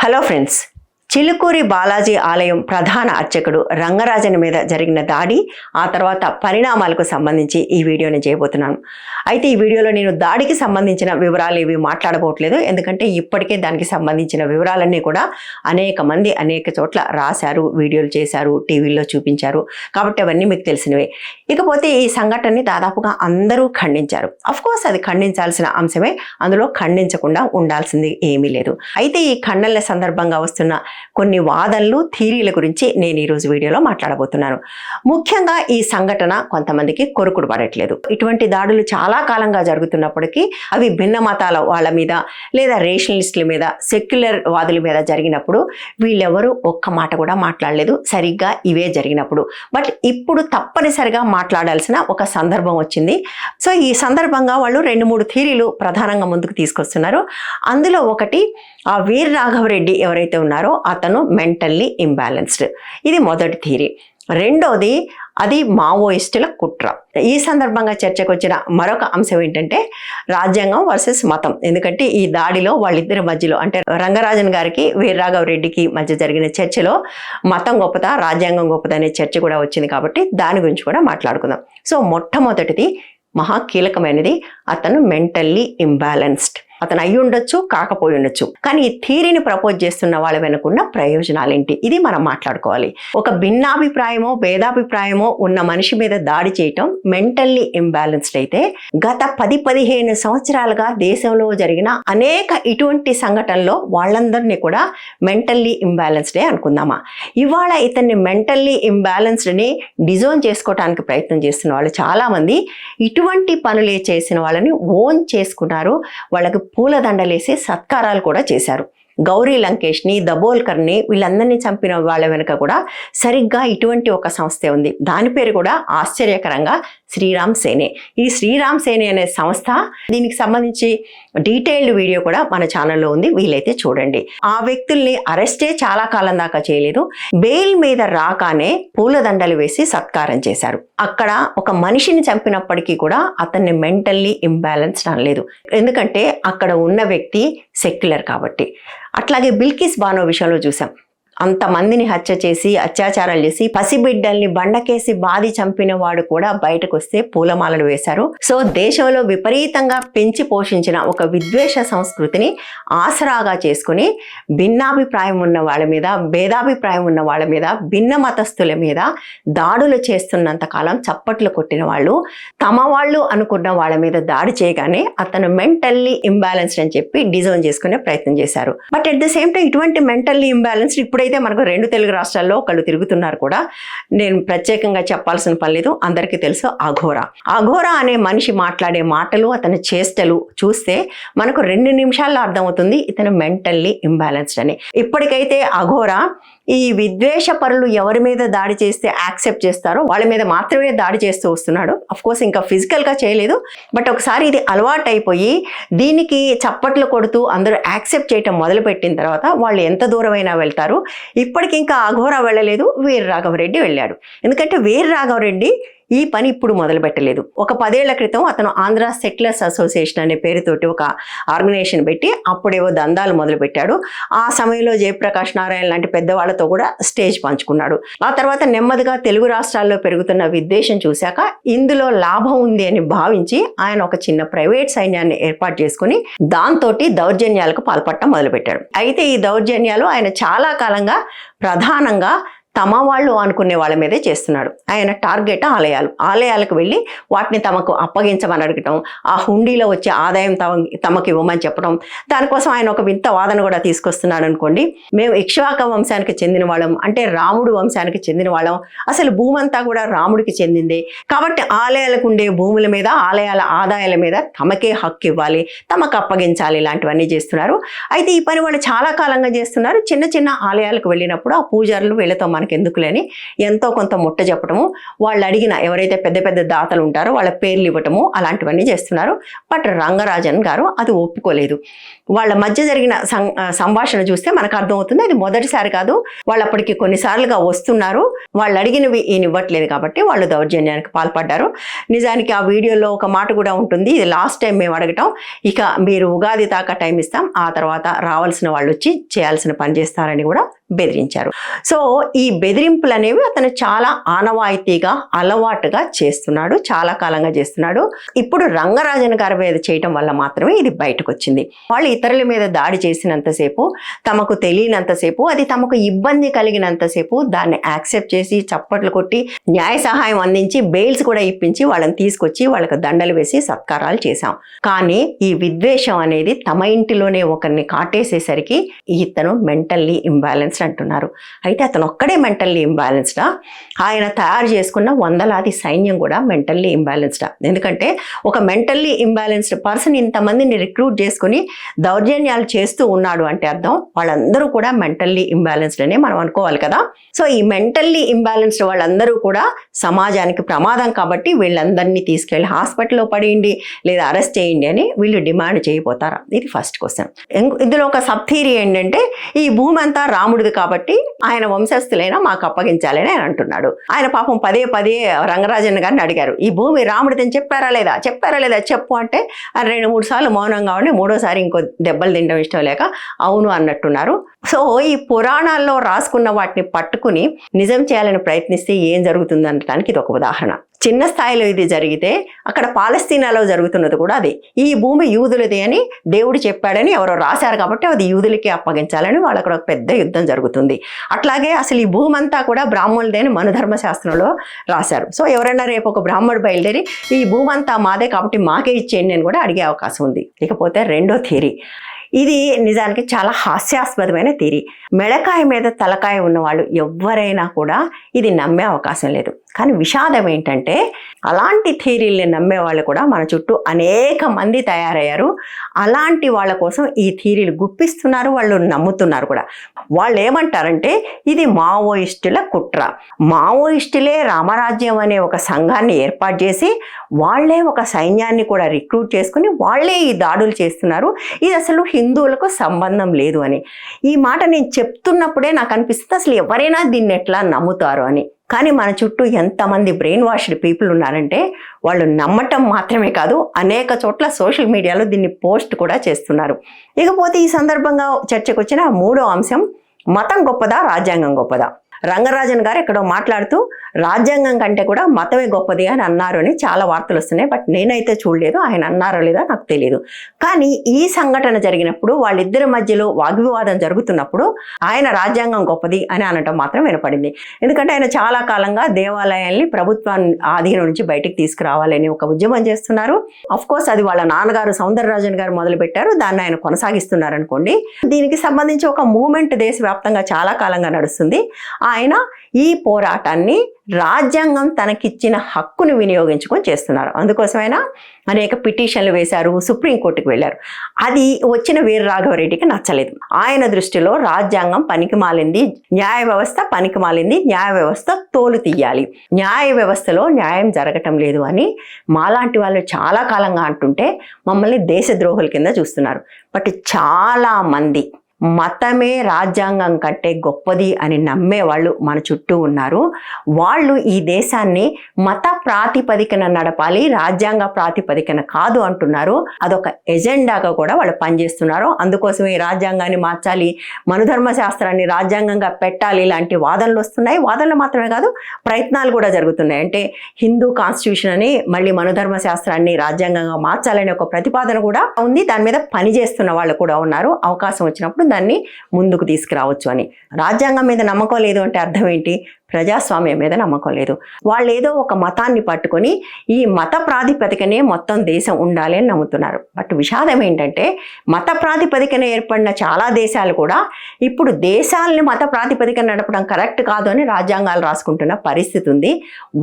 Hello friends Chilukuri Balaji ఆలయం ప్రధాన అర్చకుడు రంగరాజన్ మీద జరిగిన దాడి ఆ తర్వాత పరిణామాలకు సంబంధించి ఈ వీడియోని చేయబోతున్నాను. అయితే ఈ వీడియోలో నేను దాడికి సంబంధించిన వివరాలు ఏవి మాట్లాడబోట్లేదు ఎందుకంటే ఇప్పటికే దానికి సంబంధించిన వివరాలన్నీ కూడా అనేక మంది అనేక చోట్ల రాశారు వీడియోలు చేశారు టీవీల్లో చూపించారు. కాబట్టి అవన్నీ మీకు తెలిసినవే. ఇకపోతే ఈ సంఘటనని దాదాపుగా అందరూ ఖండించారు. కోర్స్ అది ఖండించాల్సిన అంశమే. అందులో ఖండించకుండా ఉండాల్సింది ఏమీ లేదు. అయితే ఈ ఖండనల సందర్భంగా వస్తున్న కొన్ని వాదనలు థీరీల గురించి నేను ఈరోజు వీడియోలో మాట్లాడబోతున్నాను. ముఖ్యంగా ఈ సంఘటన కొంతమందికి కొరుకుడు పడట్లేదు. ఇటువంటి దాడులు చాలా కాలంగా జరుగుతున్నప్పటికీ అవి భిన్న మతాల వాళ్ళ మీద లేదా రేషనలిస్టుల మీద సెక్యులర్ వాదుల మీద జరిగినప్పుడు వీళ్ళెవరూ ఒక్క మాట కూడా మాట్లాడలేదు. సరిగ్గా ఇవే జరిగినప్పుడు. బట్ ఇప్పుడు తప్పనిసరిగా మాట్లాడాల్సిన ఒక సందర్భం వచ్చింది. సో ఈ సందర్భంగా వాళ్ళు రెండు మూడు థీరీలు ప్రధానంగా ముందుకు తీసుకొస్తున్నారు. అందులో ఒకటి ఆ వీర రాఘవరెడ్డి ఎవరైతే ఉన్నారో అతను మెంటల్లీ ఇంబ్యాలెన్స్డ్. ఇది మొదటి థీరీ రెండోది అది మావోయిస్టుల కుట్ర. ఈ సందర్భంగా చర్చకు వచ్చిన మరొక అంశం ఏంటంటే రాజ్యాంగం వర్సెస్ మతం. ఎందుకంటే ఈ దాడిలో వాళ్ళిద్దరి మధ్యలో అంటే రంగరాజన్ గారికి వీర్రాఘవ రెడ్డికి మధ్య జరిగిన చర్చలో మతం గొప్పదా రాజ్యాంగం గొప్పదా అనే చర్చ కూడా వచ్చింది కాబట్టి దాని గురించి కూడా మాట్లాడుకుందాం. సో మొట్టమొదటిది మహా కీలకమైనది అతను మెంటల్లీ ఇంబ్యాలెన్స్డ్. అతను అయి ఉండొచ్చు కాకపోయి ఉండొచ్చు. కానీ ఈ థీరీని ప్రపోజ్ చేస్తున్న వాళ్ళ వెనుకున్న ప్రయోజనాలు ఏంటి ఇది మనం మాట్లాడుకోవాలి. ఒక భిన్నాభిప్రాయమో భేదాభిప్రాయమో ఉన్న మనిషి మీద దాడి చేయటం మెంటల్లీ ఇంబ్యాలెన్స్డ్ అయితే గత పది పదిహేను సంవత్సరాలుగా దేశంలో జరిగిన అనేక ఇటువంటి సంఘటనలో వాళ్ళందరినీ కూడా మెంటల్లీ ఇంబ్యాలెన్స్డే అనుకుందామా? ఇవాళ ఇతన్ని మెంటల్లీ ఇంబ్యాలెన్స్డ్ని డిజోన్ చేసుకోవడానికి ప్రయత్నం చేస్తున్న వాళ్ళు చాలామంది ఇటువంటి పనులే చేసిన వాళ్ళని ఓన్ చేసుకున్నారు. వాళ్ళకి పూలదండలేసి సత్కారాలు కూడా చేశారు. గౌరీ లంకేష్ని దబోల్కర్ని వీళ్ళందరినీ చంపిన వాళ్ళ వెనుక కూడా సరిగ్గా ఇటువంటి ఒక సంస్థే ఉంది. దాని పేరు కూడా ఆశ్చర్యకరంగా శ్రీరామ్ సేనే. ఈ శ్రీరామ్ సేనే అనే సంస్థ దీనికి సంబంధించి డీటెయిల్డ్ వీడియో కూడా మన ఛానల్లో ఉంది వీలైతే చూడండి. ఆ వ్యక్తుల్ని అరెస్టే చాలా కాలం దాకా చేయలేదు. బెయిల్ మీద రాగానే పూలదండలు వేసి సత్కారం చేశారు. అక్కడ ఒక మనిషిని చంపినప్పటికీ కూడా అతన్ని మెంటల్లీ ఇంబ్యాలెన్స్డ్ అనలేదు. ఎందుకంటే అక్కడ ఉన్న వ్యక్తి సెక్యులర్ కాబట్టి. అట్లాగే బిల్కిస్ బానో విషయంలో చూసాం. అంతమందిని హత్య చేసి అత్యాచారాలు చేసి పసిబిడ్డల్ని బండకేసి బాది చంపిన వాడు కూడా బయటకు వస్తే పూలమాలలు వేశారు. సో దేశంలో విపరీతంగా పెంచి పోషించిన ఒక విద్వేష సంస్కృతిని ఆసరాగా చేసుకుని భిన్నాభిప్రాయం ఉన్న వాళ్ళ మీద భేదాభిప్రాయం ఉన్న వాళ్ళ మీద భిన్న మతస్థుల మీద దాడులు చేస్తున్నంత కాలం చప్పట్లు కొట్టిన వాళ్ళు తమ వాళ్ళు అనుకున్న వాళ్ళ మీద దాడి చేయగానే అతను మెంటల్లీ ఇంబ్యాలెన్స్డ్ అని చెప్పి డిజైన్ చేసుకునే ప్రయత్నం చేశారు. But at the same time ఇటువంటి మెంటల్లీ ఇంబ్యాలెన్స్డ్ ఇప్పుడైతే మనకు రెండు తెలుగు రాష్ట్రాల్లో ఒకళ్ళు తిరుగుతున్నారు కూడా నేను ప్రత్యేకంగా చెప్పాల్సిన పని లేదు అందరికీ తెలుసు అఘోరా. అఘోరా అనే మనిషి మాట్లాడే మాటలు అతని చేష్టలు చూస్తే మనకు రెండు నిమిషాల్లో అర్థమవుతుంది ఇతను మెంటల్లీ ఇంబ్యాలెన్స్డ్ అని. ఇప్పటికైతే అఘోరా ఈ విద్వేష పరులు ఎవరి మీద దాడి చేస్తే యాక్సెప్ట్ చేస్తారో వాళ్ళ మీద మాత్రమే దాడి చేస్తూ వస్తున్నాడు. అఫ్ కోర్స్ ఇంకా ఫిజికల్గా చేయలేదు బట్ ఒకసారి ఇది అలవాటు అయిపోయి దీనికి చప్పట్లు కొడుతూ అందరూ యాక్సెప్ట్ చేయటం మొదలుపెట్టిన తర్వాత వాళ్ళు ఎంత దూరమైనా వెళ్తారు ఇప్పటికి ఇంకా వెళ్ళలేదు వీర రాఘవరెడ్డి వెళ్ళాడు. ఎందుకంటే వీర రాఘవరెడ్డి ఈ పని ఇప్పుడు మొదలు పెట్టలేదు ఒక పదేళ్ళ క్రితం అతను ఆంధ్ర సెటిలర్స్ అసోసియేషన్ అనే పేరుతోటి ఒక ఆర్గనైజేషన్ పెట్టి అప్పుడేవో దందాలు మొదలుపెట్టాడు. ఆ సమయంలో జయప్రకాష్ నారాయణ లాంటి పెద్దవాళ్ళతో కూడా స్టేజ్ పంచుకున్నాడు. ఆ తర్వాత నెమ్మదిగా తెలుగు రాష్ట్రాల్లో పెరుగుతున్న విద్వేషం చూశాక ఇందులో లాభం ఉంది అని భావించి ఆయన ఒక చిన్న ప్రైవేట్ సైన్యాన్ని ఏర్పాటు చేసుకుని దాంతో దౌర్జన్యాలకు పాల్పడటం మొదలుపెట్టాడు. అయితే ఈ దౌర్జన్యాలు ఆయన చాలా కాలంగా ప్రధానంగా తమ వాళ్ళు అనుకునే వాళ్ళ మీదే చేస్తున్నాడు. ఆయన టార్గెట్ ఆలయాలు. ఆలయాలకు వెళ్ళి వాటిని తమకు అప్పగించమని అడగటం ఆ హుండీలో వచ్చే ఆదాయం తమ తమకు ఇవ్వమని చెప్పడం దానికోసం ఆయన ఒక వింత వాదన కూడా తీసుకొస్తున్నాడు అనుకోండి. మేము ఇక్ష్వాక వంశానికి చెందిన వాళ్ళం అంటే రాముడు వంశానికి చెందిన వాళ్ళం. అసలు భూమి అంతా కూడా రాముడికి చెందింది. కాబట్టి ఆలయాలకు ఉండే భూముల మీద ఆలయాల ఆదాయాల మీద తమకే హక్కు ఇవ్వాలి తమకు అప్పగించాలి ఇలాంటివన్నీ చేస్తున్నారు. అయితే ఈ పని వాళ్ళు చాలా కాలంగా చేస్తున్నారు. చిన్న చిన్న ఆలయాలకు వెళ్ళినప్పుడు ఆ పూజారులు వీళ్ళతో మనకి మనకి ఎందుకులేని ఎంతో కొంత ముట్ట చెప్పటము వాళ్ళు అడిగిన ఎవరైతే పెద్ద పెద్ద దాతలు ఉంటారో వాళ్ళ పేర్లు ఇవ్వటము అలాంటివన్నీ చేస్తున్నారు. బట్ రంగరాజన్ గారు అది ఒప్పుకోలేదు. వాళ్ళ మధ్య జరిగిన సం- సంభాషణ చూస్తే మనకు అర్థమవుతుంది అది మొదటిసారి కాదు. వాళ్ళు అప్పటికి కొన్నిసార్లుగా వస్తున్నారు. వాళ్ళు అడిగినవి ఈయన ఇవ్వట్లేదు కాబట్టి వాళ్ళు దౌర్జన్యానికి పాల్పడ్డారు. నిజానికి ఆ వీడియోలో ఒక మాట కూడా ఉంటుంది. ఇది లాస్ట్ టైం మేము అడగటం. ఇక మీరు ఉగాది దాకా టైం ఇస్తాం. ఆ తర్వాత రావాల్సిన వాళ్ళు వచ్చి చేయాల్సిన పని చేస్తారని కూడా బెదిరించారు. సో ఈ బెదిరింపులు అనేవి అతను చాలా ఆనవాయితీగా అలవాటుగా చేస్తున్నాడు చాలా కాలంగా చేస్తున్నాడు. ఇప్పుడు రంగరాజన్ గారి మీద చేయటం వల్ల మాత్రమే ఇది బయటకు వచ్చింది వాళ్ళు ఇతరుల మీద దాడి చేసినంతసేపు తమకు తెలియనంతసేపు అది తమకు ఇబ్బంది కలిగినంతసేపు దాన్ని యాక్సెప్ట్ చేసి చప్పట్లు కొట్టి న్యాయ సహాయం అందించి బెయిల్స్ కూడా ఇప్పించి వాళ్ళని తీసుకొచ్చి వాళ్ళకి దండలు వేసి సత్కారాలు చేశాం. కానీ ఈ విద్వేషం అనేది తమ ఇంటిలోనే ఒకరిని కాటేసేసరికి ఇతను మెంటల్లీ ఇంబ్యాలెన్స్ ఇంబ్యాలెన్స్డ్ అంటున్నారు. అయితే అతను ఒక్కడే మెంటల్లీ ఇంబ్యాలెన్స్డా ఆయన తయారు చేసుకున్న వందలాది సైన్యం కూడా మెంటల్లీ ఇంబ్యాలెన్స్డా ఎందుకంటే ఒక మెంటల్లీ ఇంబ్యాలెన్స్డ్ పర్సన్ ఇంతమందిని రిక్రూట్ చేసుకుని దౌర్జన్యాలు చేస్తూ ఉన్నాడు అంటే అర్థం. వాళ్ళందరూ కూడా మెంటల్లీ ఇంబ్యాలెన్స్డ్ అనే మనం అనుకోవాలి కదా? సో ఈ మెంటల్లీ ఇంబ్యాలెన్స్డ్ వాళ్ళందరూ కూడా సమాజానికి ప్రమాదం కాబట్టి వీళ్ళందరినీ తీసుకెళ్ళి హాస్పిటల్లో పడేయండి లేదా అరెస్ట్ చేయండి అని వీళ్ళు డిమాండ్ చేయబోతారా? ఇది ఫస్ట్ క్వశ్చన్ ఇందులో ఒక సబ్ థీరీ ఏంటంటే ఈ భూమి అంతా రాముడిది కాబట్టి ఆయన వంశస్థులైనా మాకు అప్పగించాలని ఆయన అంటున్నాడు. ఆయన పాపం పదే పదే రంగరాజన్ గారిని అడిగారు. ఈ భూమి రాముడిదని అని చెప్పారా లేదా? చెప్పారా లేదా? చెప్పు అంటే ఆయన రెండు మూడు సార్లు మౌనంగా ఉండి మూడోసారి ఇంకో దెబ్బలు తినడం ఇష్టం లేక అవును అన్నట్టున్నారు. సో ఈ పురాణాల్లో రాసుకున్న వాటిని పట్టుకుని నిజం చేయాలని ప్రయత్నిస్తే ఏం జరుగుతుంది అనడానికి ఇది ఒక ఉదాహరణ. చిన్న స్థాయిలో ఇది జరిగితే అక్కడ పాలస్తీనాలో జరుగుతున్నది కూడా అదే. ఈ భూమి యూదులది అని దేవుడు చెప్పాడని ఎవరో రాశారు కాబట్టి అది యూదులకి అప్పగించాలని వాళ్ళ అక్కడ ఒక పెద్ద యుద్ధం జరుగుతుంది. అట్లాగే అసలు ఈ భూమి అంతా కూడా బ్రాహ్మణులదే అని మనుధర్మ శాస్త్రంలో రాశారు. సో ఎవరైనా రేపు ఒక బ్రాహ్మణుడు బయలుదేరి ఈ భూమి అంతా మాదే కాబట్టి మాకే ఇచ్చేయండి అని కూడా అడిగే అవకాశం ఉంది. ఇకపోతే రెండో థియరీ. ఇది నిజానికి చాలా హాస్యాస్పదమైన థియరీ. మెడకాయ మీద తలకాయ ఉన్నవాళ్ళు ఎవరైనా కూడా ఇది నమ్మే అవకాశం లేదు. కానీ విషాదం ఏంటంటే అలాంటి థియరీల్ని నమ్మే వాళ్ళు కూడా మన చుట్టూ అనేక మంది తయారయ్యారు. అలాంటి వాళ్ళ కోసం ఈ థియరీలు గుప్పిస్తున్నారు వాళ్ళు నమ్ముతున్నారు కూడా. వాళ్ళు ఏమంటారంటే ఇది మావోయిస్టుల కుట్ర. మావోయిస్టులే రామరాజ్యం అనే ఒక సంఘాన్ని ఏర్పాటు చేసి వాళ్ళే ఒక సైన్యాన్ని కూడా రిక్రూట్ చేసుకుని వాళ్ళే ఈ దాడులు చేస్తున్నారు. ఇది అసలు హిందువులకు సంబంధం లేదు అని. ఈ మాట నేను చెప్తున్నప్పుడే నాకు అనిపిస్తుంది అసలు ఎవరైనా దీన్ని ఎట్లా నమ్ముతారు అని. కానీ మన చుట్టూ ఎంతమంది బ్రెయిన్ వాష్డ్ పీపుల్ ఉన్నారంటే వాళ్ళు నమ్మటం మాత్రమే కాదు అనేక చోట్ల సోషల్ మీడియాలో దీన్ని పోస్ట్ కూడా చేస్తున్నారు. ఇకపోతే ఈ సందర్భంగా చర్చకు వచ్చిన మూడో అంశం మతం గొప్పదా రాజ్యాంగం గొప్పదా? రంగరాజన్ గారు ఎక్కడో మాట్లాడుతూ రాజ్యాంగం కంటే కూడా మతమే గొప్పది అని అన్నారు అని చాలా వార్తలు వస్తున్నాయి. బట్ నేనైతే చూడలేదు ఆయన అన్నారో లేదో నాకు తెలియదు కానీ ఈ సంఘటన జరిగినప్పుడు వాళ్ళిద్దరి మధ్యలో వాగ్వివాదం జరుగుతున్నప్పుడు ఆయన రాజ్యాంగం గొప్పది అని అనటం మాత్రం వినపడింది. ఎందుకంటే ఆయన చాలా కాలంగా దేవాలయాల్ని ప్రభుత్వాన్ని ఆధీనం నుంచి బయటికి తీసుకురావాలని ఒక ఉద్యమం చేస్తున్నారు. అఫ్ కోర్స్ అది వాళ్ళ నాన్నగారు సౌందరరాజన్ గారు మొదలు పెట్టారు దాన్ని ఆయన కొనసాగిస్తున్నారు అనుకోండి దీనికి సంబంధించి ఒక మూమెంట్ దేశవ్యాప్తంగా చాలా కాలంగా నడుస్తుంది. ఆయన ఈ పోరాటాన్ని రాజ్యాంగం తనకిచ్చిన హక్కును వినియోగించుకొని చేస్తున్నారు. అందుకోసమైనా అనేక పిటిషన్లు వేశారు సుప్రీంకోర్టుకు వెళ్ళారు. అది వచ్చిన వీర రాఘవరెడ్డికి నచ్చలేదు. ఆయన దృష్టిలో రాజ్యాంగం పనికి మాలింది న్యాయ వ్యవస్థ పనికి మాలింది న్యాయ వ్యవస్థ తోలు తీయాలి. న్యాయ వ్యవస్థలో న్యాయం జరగటం లేదు అని మాలాంటి వాళ్ళు చాలా కాలంగా అంటుంటే మమ్మల్ని దేశద్రోహుల కింద చూస్తున్నారు. బట్ చాలా మంది మతమే రాజ్యాంగం కంటే గొప్పది అని నమ్మే వాళ్ళు మన చుట్టూ ఉన్నారు. వాళ్ళు ఈ దేశాన్ని మత ప్రాతిపదికన నడపాలి రాజ్యాంగ ప్రాతిపదికన కాదు అంటున్నారు. అదొక ఎజెండాగా కూడా వాళ్ళు పనిచేస్తున్నారు. అందుకోసమే ఈ రాజ్యాంగాన్ని మార్చాలి మనుధర్మ శాస్త్రాన్ని రాజ్యాంగంగా పెట్టాలి ఇలాంటి వాదనలు వస్తున్నాయి. వాదనలు మాత్రమే కాదు ప్రయత్నాలు కూడా జరుగుతున్నాయి. అంటే హిందూ కాన్స్టిట్యూషన్ అని మళ్ళీ మనుధర్మ శాస్త్రాన్ని రాజ్యాంగంగా మార్చాలనే ఒక ప్రతిపాదన కూడా ఉంది. దాని మీద పని చేస్తున్న వాళ్ళు కూడా ఉన్నారు. అవకాశం వచ్చినప్పుడు దాన్ని ముందుకు తీసుకురావచ్చు అని. రాజ్యాంగం మీద నమ్మకం లేదు అంటే అర్థం ఏంటి? ప్రజాస్వామ్యం మీద నమ్మకం లేదు. వాళ్ళు ఏదో ఒక మతాన్ని పట్టుకొని ఈ మత ప్రాతిపదికనే మొత్తం దేశం ఉండాలి అని నమ్ముతున్నారు. బట్ విషాదం ఏంటంటే మత ప్రాతిపదికన ఏర్పడిన చాలా దేశాలు కూడా ఇప్పుడు దేశాలని మత ప్రాతిపదికన నడపడం కరెక్ట్ కాదు అని రాజ్యాంగాలు రాసుకుంటున్న పరిస్థితి ఉంది.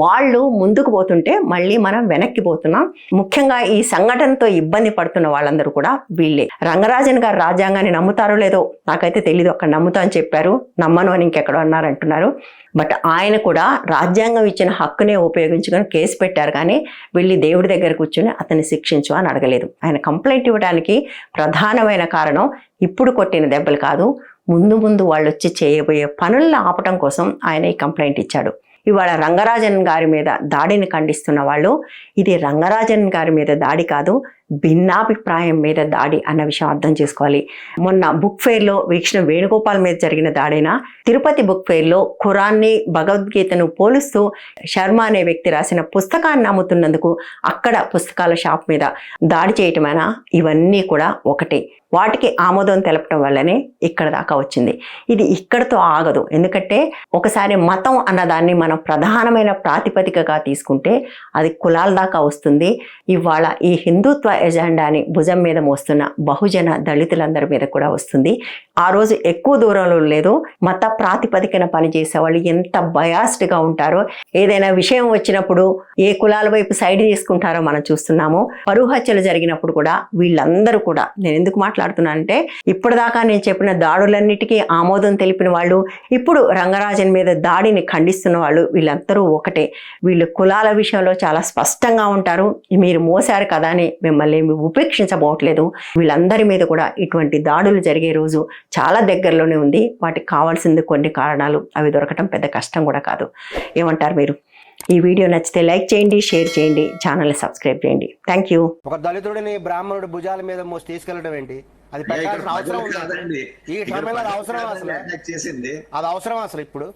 వాళ్ళు ముందుకు పోతుంటే మళ్ళీ మనం వెనక్కి పోతున్నాం. ముఖ్యంగా ఈ సంఘటనతో ఇబ్బంది పడుతున్న వాళ్ళందరూ కూడా వీళ్ళే. రంగరాజన్ గారు రాజ్యాంగాన్ని నమ్ముతారో లేదో నాకైతే తెలీదు. అక్కడ నమ్ముతా అని చెప్పారు. నమ్మను అని ఇంకెక్కడో అన్నారంటున్నారు బట్ ఆయన కూడా రాజ్యాంగం ఇచ్చిన హక్కునే ఉపయోగించుకొని కేసు పెట్టారు కానీ వెళ్ళి దేవుడి దగ్గర కూర్చొని అతన్ని శిక్షించు అని అడగలేదు. ఆయన కంప్లైంట్ ఇవ్వడానికి ప్రధానమైన కారణం ఇప్పుడు కొట్టిన దెబ్బలు కాదు ముందు ముందు వాళ్ళు వచ్చి చేయబోయే పనులను ఆపటం కోసం ఆయన ఈ కంప్లైంట్ ఇచ్చాడు. ఇవాళ రంగరాజన్ గారి మీద దాడిని ఖండిస్తున్న వాళ్ళు ఇది రంగరాజన్ గారి మీద దాడి కాదు భిన్నాభిప్రాయం మీద దాడి అన్న విషయం అర్థం చేసుకోవాలి. మొన్న బుక్ ఫెయిర్లో వీక్షణ వేణుగోపాల్ మీద జరిగిన దాడైనా తిరుపతి బుక్ ఫెయిర్లో ఖురాన్ని భగవద్గీతను పోలుస్తూ శర్మ అనే వ్యక్తి రాసిన పుస్తకాన్ని అమ్ముతున్నందుకు అక్కడ పుస్తకాల షాప్ మీద దాడి చేయటమైనా? ఇవన్నీ కూడా ఒకటే. వాటికి ఆమోదం తెలపడం వల్లనే ఇక్కడ దాకా వచ్చింది. ఇది ఇక్కడతో ఆగదు. ఎందుకంటే ఒకసారి మతం అన్నదాన్ని మనం ప్రధానమైన ప్రాతిపదికగా తీసుకుంటే అది కులాల దాకా వస్తుంది. ఇవాళ ఈ హిందుత్వ ఎజెండాని భుజం మీద మోస్తున్న బహుజన దళితులందరి మీద కూడా వస్తుంది. ఆ రోజు ఎక్కువ దూరంలో లేదు. మత ప్రాతిపదికన పనిచేసే వాళ్ళు ఎంత బయాస్డ్గా ఉంటారో ఏదైనా విషయం వచ్చినప్పుడు ఏ కులాల వైపు సైడ్ తీసుకుంటారో మనం చూస్తున్నాము. పరువు హత్యలు జరిగినప్పుడు కూడా వీళ్ళందరూ కూడా నేను ఎందుకు మాట్లాడుతున్నానంటే ఇప్పటిదాకా నేను చెప్పిన దాడులన్నిటికీ ఆమోదం తెలిపిన వాళ్ళు ఇప్పుడు రంగరాజన్ మీద దాడిని ఖండిస్తున్న వాళ్ళు వీళ్ళందరూ ఒకటే. వీళ్ళు కులాల విషయంలో చాలా స్పష్టంగా ఉంటారు. మీరు మోసారు కదా అని మిమ్మల్ని ఏమి ఉపేక్షించబోవట్లేదు. వీళ్ళందరి మీద కూడా ఇటువంటి దాడులు జరిగే రోజు చాలా దగ్గరలోనే ఉంది. వాటికి కావాల్సింది కొన్ని కారణాలు. అవి దొరకటం పెద్ద కష్టం కూడా కాదు. ఏమంటారు మీరు? ఈ వీడియో నచ్చితే లైక్ చేయండి షేర్ చేయండి ఛానల్ని సబ్స్క్రైబ్ చేయండి. థ్యాంక్ యూ ఒక దళితుడిని బ్రాహ్మణుడి భుజాల మీద మోసి తీసుకెళ్ళడం ఏంటి? అది అవసరం ఈ అవసరం అసలు. అది అవసరం అసలు ఇప్పుడు?